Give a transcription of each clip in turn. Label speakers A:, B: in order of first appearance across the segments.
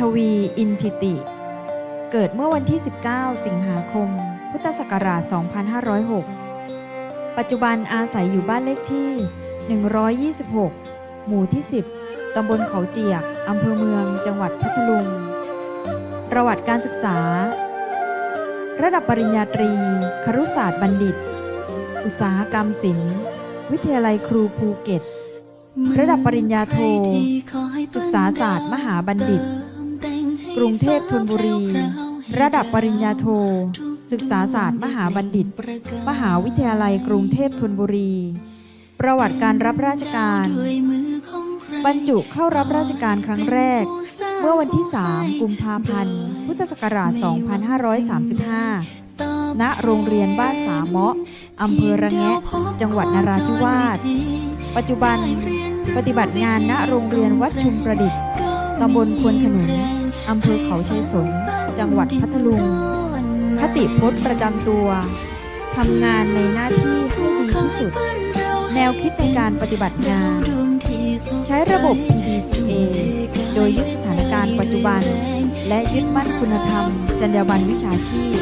A: ทวีอินทิติ เกิดเมื่อวันที่ 19 สิงหาคม พุทธศักราช 2506 ปัจจุบันอาศัยอยู่บ้านเลขที่ 126 หมู่ที่ 10 ตำบลเขาเจียก อำเภอเมือง จังหวัดพัทลุง ประวัติการศึกษา ระดับปริญญาตรี ครุศาสตร์บัณฑิต อุตสาหกรรมศิลป์ วิทยาลัยครูภูเก็ตระดับปริญญาโท ศึกษาศาสตร์มหาบัณฑิต รุงเทพธนบุรี ระดับปริญญาโท ศึกษาศาสตร์มหาบัณฑิต มหาวิทยาลัยกรุงเทพธนบุรี ประวัติการรับราชการ บรรจุเข้ารับราชการครั้งแรก เมื่อวันที่ 3 กุมภาพันธ์ พุทธศักราช 2535 ณ โรงเรียนบ้านสามเมาะอำเภอระแงะ จังหวัดนราธิวาส ปัจจุบันปฏิบัติงานณโรงเรียนวัดชุมประดิษฐ์ ตำบลควนขนุน อำเภอเขาชัยสน จังหวัดพัทลุง คติพจน์ประจำตัว ทำงานในหน้าที่ให้ดีที่สุด แนวคิดในการปฏิบัติงาน ใช้ระบบ PDCA โดยยึดสถานการณ์ปัจจุบัน และยึดมั่นคุณธรรม จรรยาบรรณวิชาชีพ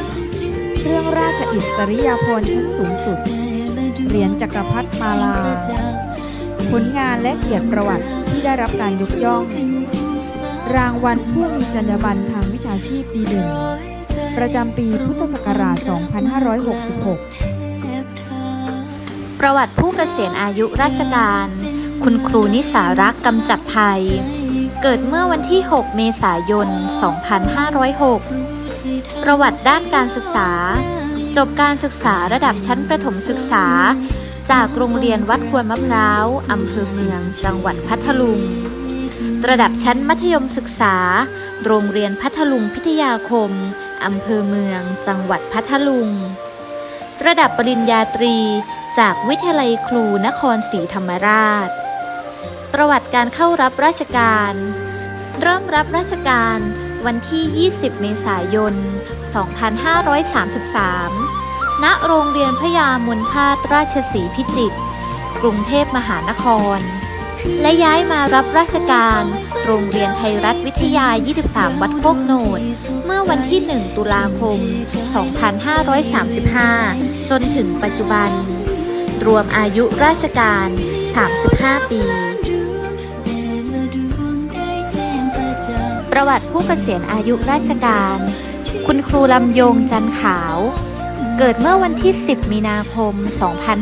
A: เครื่องราชอิสริยาภรณ์ชั้นสูงสุด เหรียญจักรพรรดิมาลา ผลงานและเกียรติประวัติที่ได้รับการยกย่อง รางวัลผู้มีจรรยาบรรณทางวิชาชีพดีเด่น ประจำปีพุทธศักราช 2566
B: ประวัติผู้เกษียณอายุราชการ คุณครูนิสารักกำจัดภัย เกิดเมื่อวันที่ 6 เมษายน 2506 ประวัติด้านการศึกษา จบการศึกษาระดับชั้นประถมศึกษา จากโรงเรียนวัดควนมะพร้าวอำเภอเมือง จังหวัดพัทลุง ระดับชั้นมัธยมศึกษา โรงเรียนพัทลุงพิทยาคม อำเภอเมือง จังหวัดพัทลุง ระดับปริญญาตรี จากวิทยาลัยครูนครศรีธรรมราช ประวัติการเข้ารับราชการ เริ่มรับราชการวันที่ 20 เมษายน 2533 ณ โรงเรียนพระยามนทาตราชสีพิจิตร กรุงเทพมหานคร และย้ายมารับราชการ โรงเรียนไทยรัฐวิทยา 23 วัดโคกโนด เมื่อวันที่ 1 ตุลาคม 2535 จนถึงปัจจุบัน รวมอายุราชการ 35 ปี ประวัติผู้เกษียณอายุราชการ คุณครูลำยงจันขาว เกิดเมื่อวันที่ 10 มีนาคม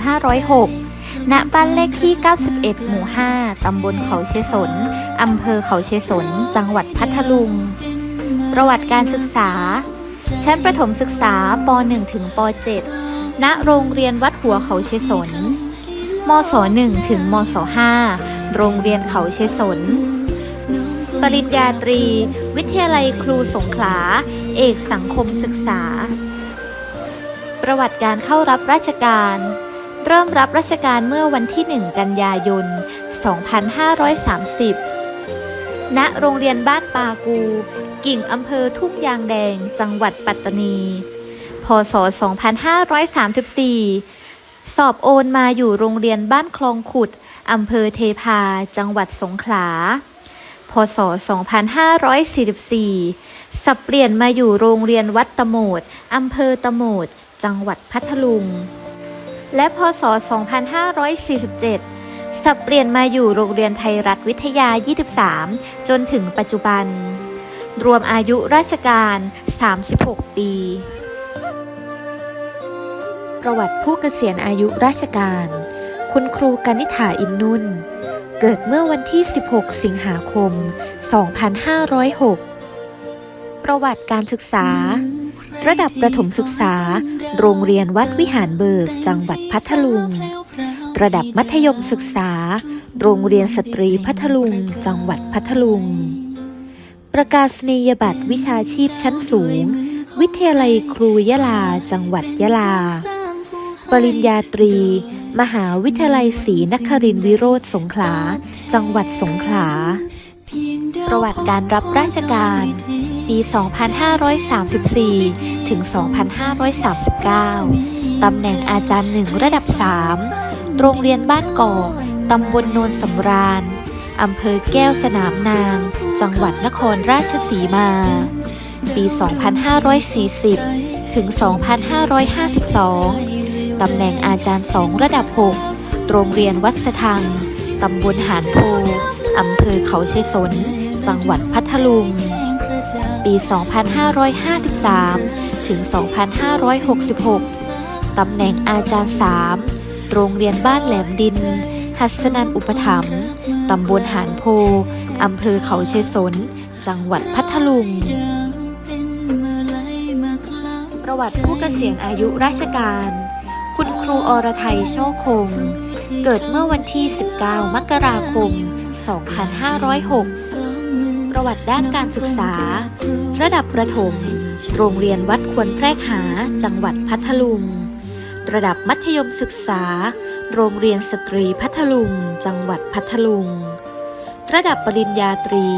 B: 2506 ณบ้านเลขที่ 91 หมู่ 5 ตำบลเขาเชสน อำเภอเขาเชสน จังหวัดพัทลุง ประวัติการศึกษา ชั้นประถมศึกษาป .1 ถึงป .7 ณ โรงเรียนวัดหัวเขาเชสน มศ 1 ถึงมศ 5 โรงเรียนเขาเชสน ปริญญาตรี วิทยาลัยครูสงขลา เอกสังคมศึกษา ประวัติการเข้ารับราชการ เริ่มรับราชการเมื่อวันที่ 1 กันยายน 2530 ณ โรงเรียนบ้านปากู กิ่งอำเภอทุ่งยางแดง จังหวัดปัตตานี พศ 2534 สอบโอนมาอยู่โรงเรียนบ้านคลองขุด อำเภอเทพา จังหวัดสงขลา พศ 2544 สับเปลี่ยนมาอยู่โรงเรียนวัดตะโมด อำเภอตะโมด จังหวัดพัทลุง และพศ 2547 สับเปลี่ยนมาอยู่โรงเรียนไทยรัฐวิทยา 23 จนถึงปัจจุบัน รวมอายุราชการ 36 ปี ประวัติผู้เกษียณอายุราชการ คุณครูกนิษฐาอินนุ่น เกิดเมื่อวันที่ 16 สิงหาคม 2506 ประวัติการศึกษา ระดับประถมศึกษา โรงเรียนวัดวิหารเบิก จังหวัดพัทลุง ระดับมัธยมศึกษา โรงเรียนสตรีพัทลุง จังหวัดพัทลุง ประกาศนียบัตรวิชาชีพชั้นสูง วิทยาลัยครูยะลา จังหวัดยะลา ปริญญาตรี มหาวิทยาลัยศรีนครินทรวิโรธสงขลา จังหวัดสงขลา ประวัติการรับราชการ ปี 2534 ถึง 2539 ตำแหน่งอาจารย์หนึ่งระดับ 3 โรงเรียนบ้านกอก ตำบลโนนสำราญ อำเภอแก้วสนามนาง จังหวัดนครราชสีมา ปี 2540 ถึง 2552 ตำแหน่งอาจารย์สองระดับ 6 โรงเรียนวัดสะทัง ตำบลหานโพอำเภอเขาชัยสน จังหวัดพัทลุง ปี 2553 ถึง 2566 ตำแหน่งอาจารย์ 3 โรงเรียนบ้านแหลมดิน หัสนันอุปถัมภ์ตำบลหานโพ อำเภอเขาชัยสน จังหวัดพัทลุง ประวัติผู้เกษียณอายุราชการ คุณครูอรไทยโชคคง เกิดเมื่อวันที่ 19 มกราคม 2506 ประวัติด้านการศึกษา ระดับประถม โรงเรียนวัดควรแพรกหา จังหวัดพัทลุง ระดับมัธยมศึกษา โรงเรียนสตรีพัทลุง จังหวัดพัทลุง ระดับปริญญาตรี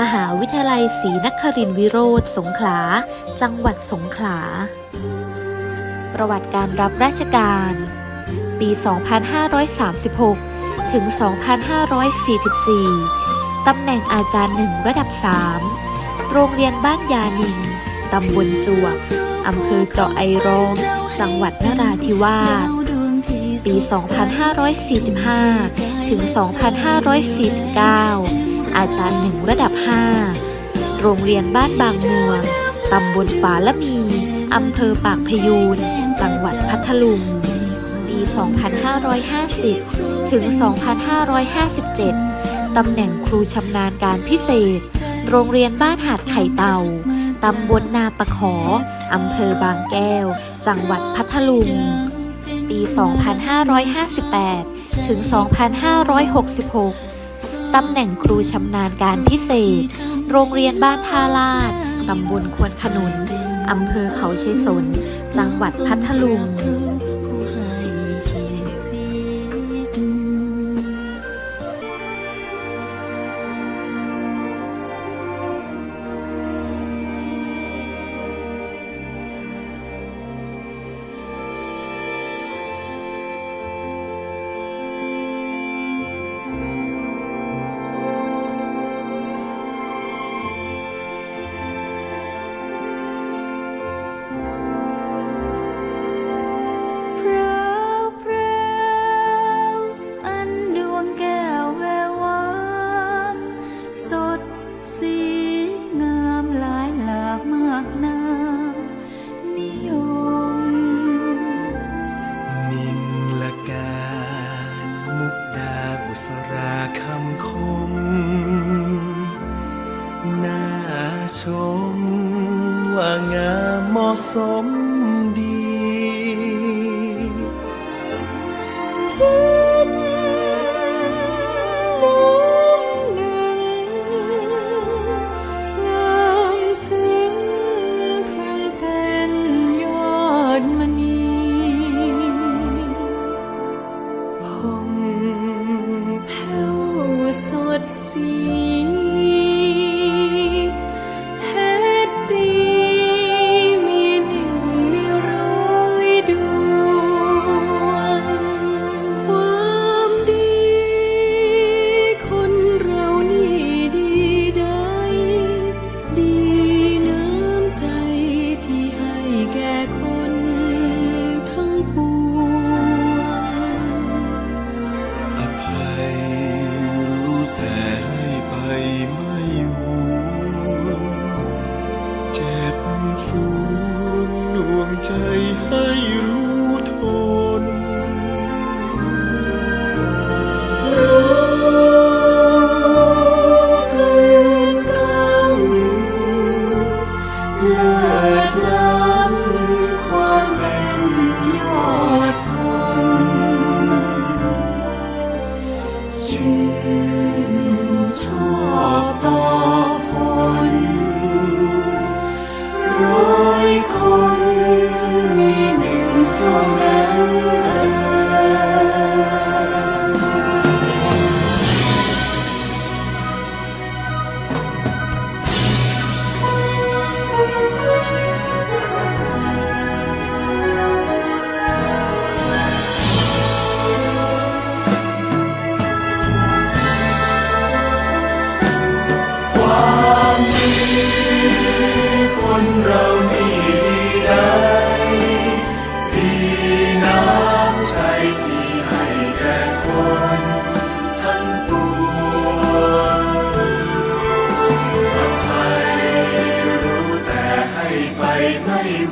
B: มหาวิทยาลัยศรีนครินทรวิโรธสงขลา จังหวัดสงขลา ประวัติการรับราชการ ปี 2536 ถึง 2544 ตำแหน่งอาจารย์หนึ่งระดับ 3 โรงเรียนบ้านยานินตำบลจวบอำเภอเจาะไอร้อง จังหวัดนราธิวาส ปี 2545 ถึง 2549 อาจารย์หนึ่งระดับ 5 โรงเรียนบ้านบางเมือง ตำบลฝาละมี อำเภอปากพยูน จังหวัดพัทลุง ปี 2550 ถึง 2557 ตำแหน่งครูชำนาญการพิเศษ โรงเรียนบ้านหาดไข่เต่า ตำบลนาปะขอ อำเภอบางแก้ว จังหวัดพัทลุง ปี 2558 ถึง 2566 ตำแหน่งครูชำนาญการพิเศษ โรงเรียนบ้านท่าลาด ตำบลควนขนุน อำเภอเขาชัยสน จังหวัดพัทลุง
C: นา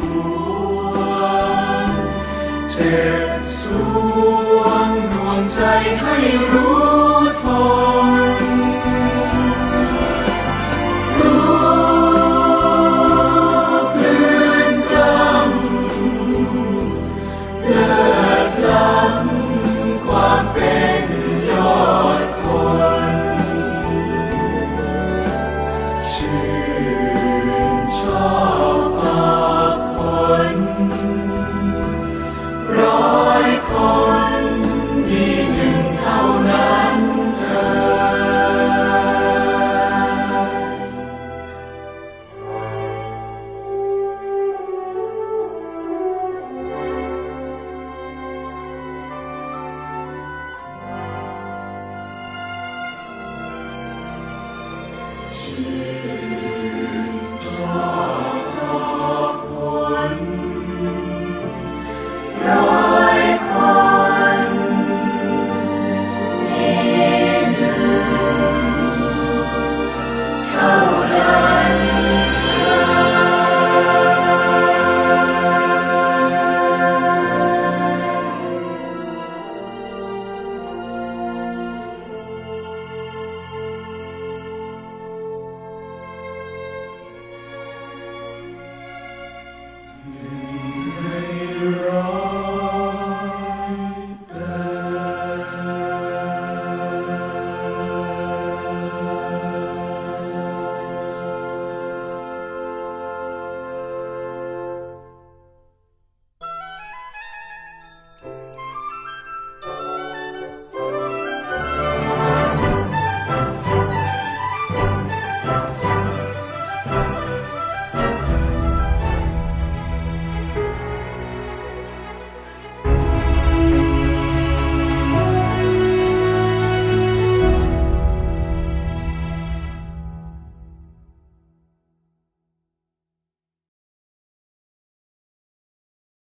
D: หวงเจ็บสวงดวงใจให้รู้